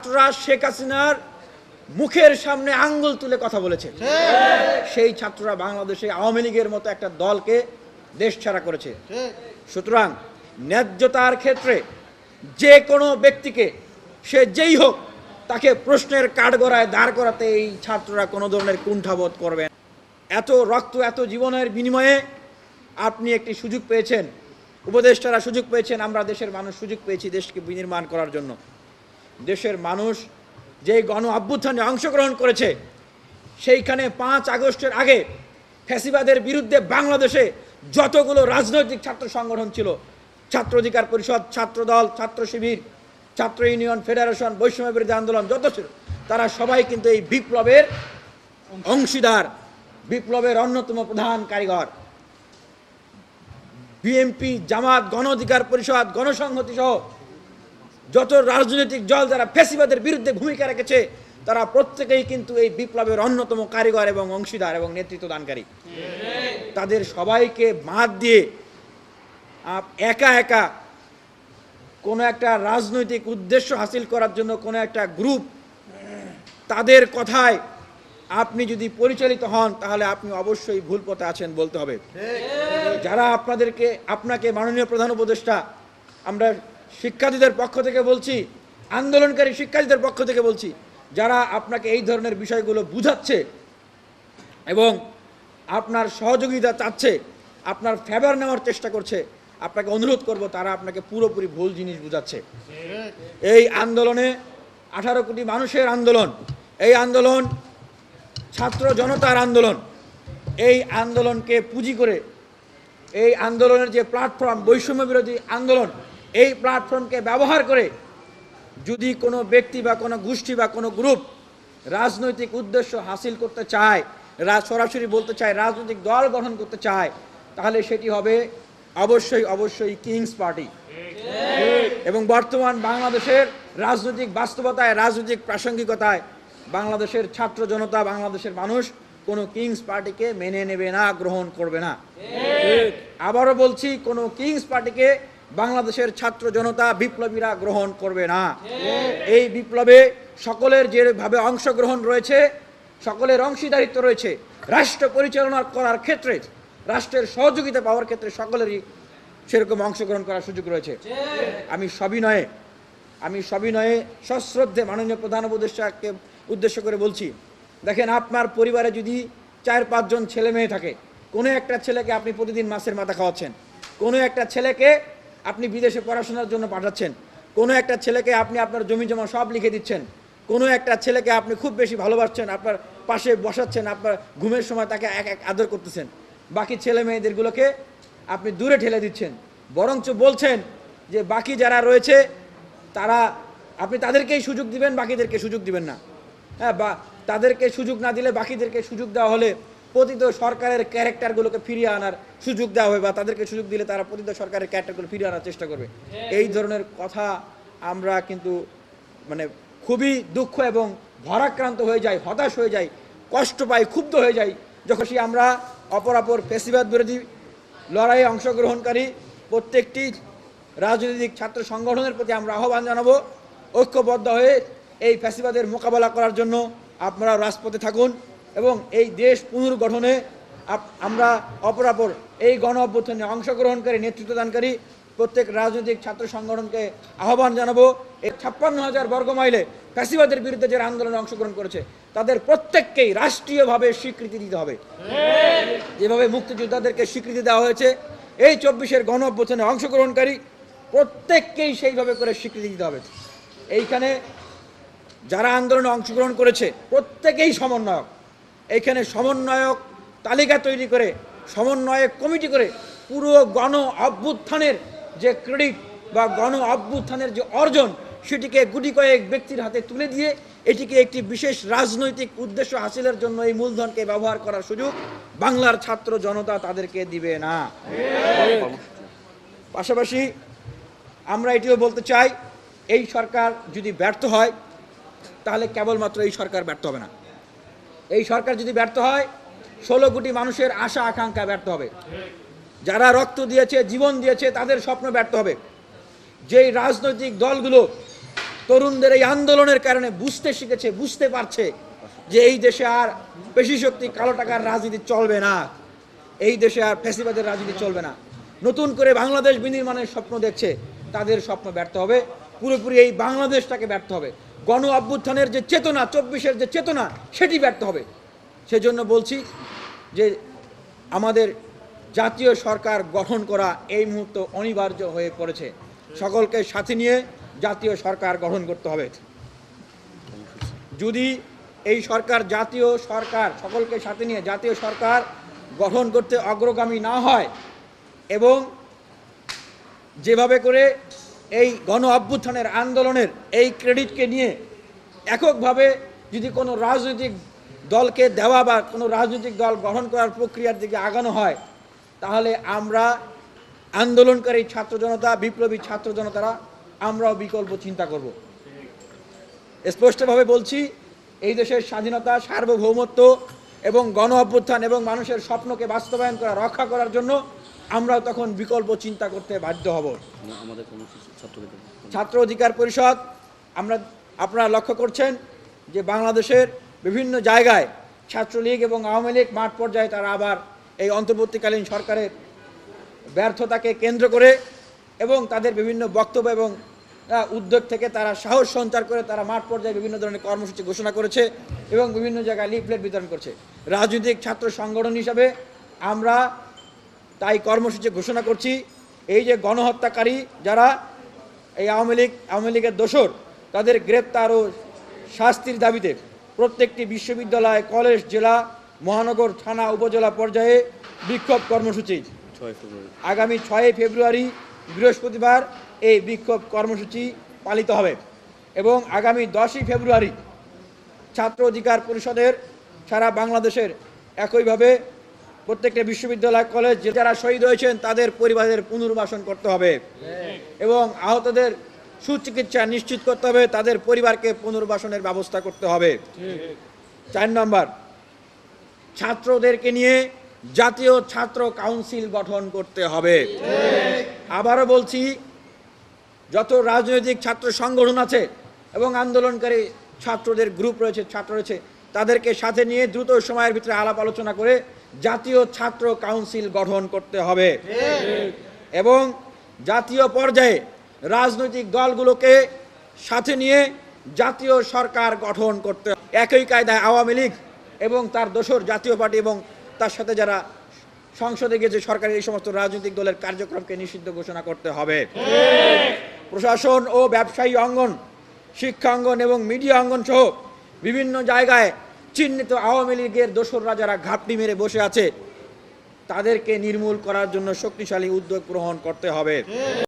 ছাত্ররা শেখ হাসিনার মুখের সামনে আঙ্গুল তুলে কথা বলেছে। সেই ছাত্ররা বাংলাদেশে আওয়ামী লীগের মতো একটা দলকে দেশ ছাড়া করেছে। সুতরাং ন্যায্যতার ক্ষেত্রে যে কোনো ব্যক্তিকে, সে যেই হোক, তাকে প্রশ্নের কাঠগড়ায় দাঁড় করাতে এই ছাত্ররা কোনো ধরনের কুণ্ঠাবোধ করবে। এত রক্ত, এত জীবনের বিনিময়ে আপনি একটি সুযোগ পেয়েছেন। উপদেষ্টারা সুযোগ পেয়েছেন, আমরা দেশের মানুষ সুযোগ পেয়েছি দেশকে বিনির্মাণ করার জন্য। দেশের মানুষ যে গণ অভ্যুত্থানে অংশগ্রহণ করেছে, সেইখানে পাঁচ আগস্টের আগে ফ্যাসিবাদের বিরুদ্ধে বাংলাদেশে যতগুলো রাজনৈতিক ছাত্র সংগঠন ছিল, ছাত্র অধিকার পরিষদ ছাত্রদল ছাত্র শিবির, ছাত্র ইউনিয়ন, ফেডারেশন, বৈষম্য বিরোধী আন্দোলন যত ছিল, তারা সবাই কিন্তু এই বিপ্লবের অংশীদার, বিপ্লবের অন্যতম প্রধান কারিগর। বিএনপি, জামাত, গণ অধিকার পরিষদ, গণসংহতি সহ যত রাজনৈতিক দল যারা ফেসিবাদের বিরুদ্ধে ভূমিকা রেখেছে তারা প্রত্যেকেই কিন্তু এই বিপ্লবের অন্যতম কারিগর এবং অংশীদার এবং নেতৃত্ব দানকারী। তাদের সবাইকে বাদ দিয়ে একা একা কোনো একটা রাজনৈতিক উদ্দেশ্য হাসিল করার জন্য কোনো একটা গ্রুপ তাদের কথায় আপনি যদি পরিচালিত হন তাহলে আপনি অবশ্যই ভুল পথে আছেন বলতে হবে। যারা আপনাদেরকে আপনাকে মাননীয় প্রধান উপদেষ্টা আমরা শিক্ষার্থীদের পক্ষ থেকে বলছি, আন্দোলনকারী শিক্ষার্থীদের পক্ষ থেকে বলছি, যারা আপনাকে এই ধরনের বিষয়গুলো বুঝাচ্ছে এবং আপনার সহযোগিতা চাচ্ছে, আপনার ফেভার নেওয়ার চেষ্টা করছে, আপনাকে অনুরোধ করব তারা আপনাকে পুরোপুরি ভুল জিনিস বুঝাচ্ছে। এই আন্দোলনে আঠারো কোটি মানুষের আন্দোলন, এই আন্দোলন ছাত্র জনতার আন্দোলন, এই আন্দোলনকে পুঁজি করে, এই আন্দোলনের যে প্ল্যাটফর্ম বৈষম্য বিরোধী আন্দোলন এই প্ল্যাটফর্মকে ব্যবহার করে যদি কোনো ব্যক্তি বা কোনো গোষ্ঠী বা কোনো গ্রুপ রাজনৈতিক উদ্দেশ্য হাসিল করতে চায় সরাসরি বলতে চায়, রাজনৈতিক দল গঠন করতে চায়, তাহলে সেটি হবে অবশ্যই অবশ্যই কিংস পার্টি এবং বর্তমান বাংলাদেশের রাজনৈতিক বাস্তবতায়, রাজনৈতিক প্রাসঙ্গিকতায় বাংলাদেশের ছাত্র জনতা, বাংলাদেশের মানুষ কোনো কিংস পার্টিকে মেনে নেবে না, গ্রহণ করবে না। আবারও বলছি, কোনো কিংস পার্টিকে বাংলাদেশের ছাত্র জনতা বিপ্লবীরা গ্রহণ করবে না। এই বিপ্লবে সকলের যেভাবে অংশগ্রহণ রয়েছে সকলের অংশীদারিত্ব রয়েছে রাষ্ট্র পরিচালনা করার ক্ষেত্রে রাষ্ট্রের সহযোগিতা পাওয়ার ক্ষেত্রে সকলেরই সেরকম অংশগ্রহণ করার সুযোগ রয়েছে। আমি সবিনয়ে আমি সবিনয়ে সশ্রদ্ধে মাননীয় প্রধান উপদেষ্টাকে উদ্দেশ্য করে বলছি দেখেন আপনার পরিবারে যদি চার পাঁচজন ছেলে মেয়ে থাকে কোনো একটা ছেলেকে আপনি প্রতিদিন মাছের মাথা খাওয়াচ্ছেন কোনো একটা ছেলেকে আপনি বিদেশে পড়াশোনার জন্য পাঠাচ্ছেন। কোনো একটা ছেলেকে আপনি আপনার জমি জমা সব লিখে দিচ্ছেন। কোনো একটা ছেলেকে আপনি খুব বেশি ভালোবাসছেন, আপনার পাশে বসাচ্ছেন, আপনার ঘুমের সময় তাকে এক এক আদর করতেছেন। বাকি ছেলে মেয়েদেরগুলোকে আপনি দূরে ঠেলে দিচ্ছেন। বরঞ্চ বলছেন যে বাকি যারা রয়েছে, তারা, আপনি তাদেরকেই সুযোগ দিবেন, বাকিদেরকে সুযোগ দিবেন না। হ্যাঁ বা তাদেরকে সুযোগ না দিলে বাকিদেরকে সুযোগ দেওয়া হলে পতিত সরকারের ক্যারেক্টারগুলোকে ফিরিয়ে আনার সুযোগ দেওয়া হবে বা তাদেরকে সুযোগ দিলে তারা পতিত সরকারের ক্যারেক্টারগুলো ফিরিয়ে আনার চেষ্টা করবে। এই ধরনের কথা আমরা কিন্তু মানে খুবই দুঃখ এবং ভরাক্রান্ত হয়ে যায় হতাশ হয়ে যায় কষ্ট পাই ক্ষুব্ধ হয়ে যাই যখন সে আমরা অপরাপর ফেসিবাদ বিরোধী লড়াইয়ে অংশগ্রহণকারী প্রত্যেকটি রাজনৈতিক ছাত্র সংগঠনের প্রতি আমরা আহ্বান জানাব ঐক্যবদ্ধ হয়ে এই ফ্যাসিবাদের মোকাবেলা করার জন্য আপনারা রাজপথে থাকুন। এবং এই দেশ পুনর্গঠনে আমরা অপরাপর এই গণ অভ্যুত্থানে অংশগ্রহণকারী, নেতৃত্বদানকারী প্রত্যেক রাজনৈতিক ছাত্র সংগঠনকে আহ্বান জানাব। এই ছাপ্পান্ন হাজার বর্গ মাইলে ফ্যাসিবাদের বিরুদ্ধে যারা আন্দোলনে অংশগ্রহণ করেছে, তাদের প্রত্যেককেই রাষ্ট্রীয়ভাবে স্বীকৃতি দিতে হবে। যেভাবে মুক্তিযোদ্ধাদেরকে স্বীকৃতি দেওয়া হয়েছে, এই চব্বিশের গণ অভ্যুত্থানে অংশগ্রহণকারী প্রত্যেককেই সেইভাবে করে স্বীকৃতি দিতে হবে। এইখানে যারা আন্দোলনে অংশগ্রহণ করেছে, প্রত্যেকেই সমন্বয়ক। এইখানে সমন্বয়ক তালিকা তৈরি করে, সমন্বয়ক কমিটি করে পুরো গণ অভ্যুত্থানের যে ক্রেডিট বা গণ অভ্যুত্থানের যে অর্জন, সেটিকে গুটি কয়েক ব্যক্তির হাতে তুলে দিয়ে এটিকে একটি বিশেষ রাজনৈতিক উদ্দেশ্য হাসিলের জন্য এই মূলধনকে ব্যবহার করার সুযোগ বাংলার ছাত্র জনতা তাদেরকে দিবে না। পাশাপাশি আমরা এটিও বলতে চাই, এই সরকার যদি ব্যর্থ হয়, তাহলে কেবলমাত্র এই সরকার ব্যর্থ হবে না। এই সরকার যদি ব্যর্থ হয়, ষোলো কোটি মানুষের আশা, আকাঙ্ক্ষা ব্যর্থ হবে। যারা রক্ত দিয়েছে, জীবন দিয়েছে, তাদের স্বপ্ন ব্যর্থ হবে। যেই রাজনৈতিক দলগুলো তরুণদের এই আন্দোলনের কারণে বুঝতে শিখেছে, বুঝতে পারছে যে এই দেশে আর পেশি শক্তি, কালো টাকার রাজনীতি চলবে না। এই দেশে আর ফ্যাসিবাদের রাজনীতি চলবে না। নতুন করে বাংলাদেশ বিনির্মাণের স্বপ্ন দেখছে, তাদের স্বপ্ন ব্যর্থ হবে। পুরোপুরি এই বাংলাদেশটাকে ব্যর্থ হবে। গণ অভ্যুত্থানের যে চেতনা, চব্বিশের যে চেতনা, সেটি ব্যর্থ হবে। সেজন্য বলছি যে আমাদের জাতীয় সরকার গঠন করা এই মুহূর্ত অনিবার্য হয়ে পড়েছে। সকলকে সাথে নিয়ে জাতীয় সরকার গঠন করতে হবে। যদি এই সরকার জাতীয় সরকার, সকলকে সাথে নিয়ে জাতীয় সরকার গঠন করতে অগ্রগামী না হয় এবং যেভাবে করে এই গণ অভ্যুত্থানের আন্দোলনের এই ক্রেডিটকে নিয়ে এককভাবে যদি কোনো রাজনৈতিক দলকে দেওয়া বা কোনো রাজনৈতিক দল গ্রহণ করার প্রক্রিয়ার দিকে আগানো হয়, তাহলে আমরা আন্দোলনকারী ছাত্র জনতা, বিপ্লবী ছাত্র জনতারা আমরাও বিকল্প চিন্তা করব। স্পষ্টভাবে বলছি, এই দেশের স্বাধীনতা, সার্বভৌমত্ব এবং গণ অভ্যুত্থান এবং মানুষের স্বপ্নকে বাস্তবায়ন করা, রক্ষা করার জন্য আমরাও তখন বিকল্প চিন্তা করতে বাধ্য হব। আমাদের ছাত্র অধিকার পরিষদ আমরা আপনারা লক্ষ্য করছেন যে বাংলাদেশের বিভিন্ন জায়গায় ছাত্রলীগ এবং আওয়ামী লীগ মাঠ পর্যায়ে তারা আবার এই অন্তর্বর্তীকালীন সরকারের ব্যর্থতাকে কেন্দ্র করে এবং তাদের বিভিন্ন বক্তব্য এবং উদ্যোগ থেকে তারা সাহস সঞ্চার করে তারা মাঠ পর্যায়ে বিভিন্ন ধরনের কর্মসূচি ঘোষণা করেছে এবং বিভিন্ন জায়গায় লিফলেট বিতরণ করছে। রাজনৈতিক ছাত্র সংগঠন হিসাবে আমরা তাই কর্মসূচি ঘোষণা করছি। এই যে গণহত্যাকারী যারা এই আওয়ামী লীগ আওয়ামী লীগের দোসর তাদের গ্রেপ্তার ও শাস্তির দাবিতে প্রত্যেকটি বিশ্ববিদ্যালয় কলেজ জেলা মহানগর থানা উপজেলা পর্যায়ে বিক্ষোভ কর্মসূচি। আগামী ছয় ফেব্রুয়ারি বৃহস্পতিবার এই বিক্ষোভ কর্মসূচি পালিত হবে এবং আগামী দশই ফেব্রুয়ারি ছাত্র অধিকার পরিষদের সারা বাংলাদেশের একইভাবে প্রত্যেকটা বিশ্ববিদ্যালয়, কলেজ যারা শহীদ হয়েছেন, তাদের পরিবারের পুনর্বাসন করতে হবে। এবং আহতদের সুচিকিৎসা নিশ্চিত করতে হবে, তাদের পরিবারকে পুনর্বাসনের ব্যবস্থা করতে হবে। চার নম্বর, ছাত্রদেরকে নিয়ে জাতীয় ছাত্র কাউন্সিল গঠন করতে হবে। আবারও বলছি, যত রাজনৈতিক ছাত্র সংগঠন আছে এবং আন্দোলনকারী ছাত্রদের গ্রুপ রয়েছে, ছাত্র রয়েছে, তাদেরকে সাথে নিয়ে দ্রুত সময়ের ভিতরে আলাপ আলোচনা করে জাতীয় ছাত্র কাউন্সিল গঠন করতে হবে। এবং জাতীয় পর্যায়ে রাজনৈতিক দলগুলোকে সাথে নিয়ে জাতীয় সরকার গঠন করতে একই কায়দায় আওয়ামী লীগ এবং তার দোসর জাতীয় পার্টি এবং তার সাথে যারা সংসদে গিয়েছে সরকারের এই সমস্ত রাজনৈতিক দলের কার্যক্রমকে নিষিদ্ধ ঘোষণা করতে হবে। প্রশাসন ও ব্যবসায়ী অঙ্গন শিক্ষা অঙ্গন এবং মিডিয়া অঙ্গন সহ বিভিন্ন জায়গায় চিহ্নিত আওয়ামী লীগের দোসররা যারা ঘাপটি মেরে বসে আছে। তাদেরকে নির্মূল করার জন্য শক্তিশালী উদ্যোগ গ্রহণ করতে হবে।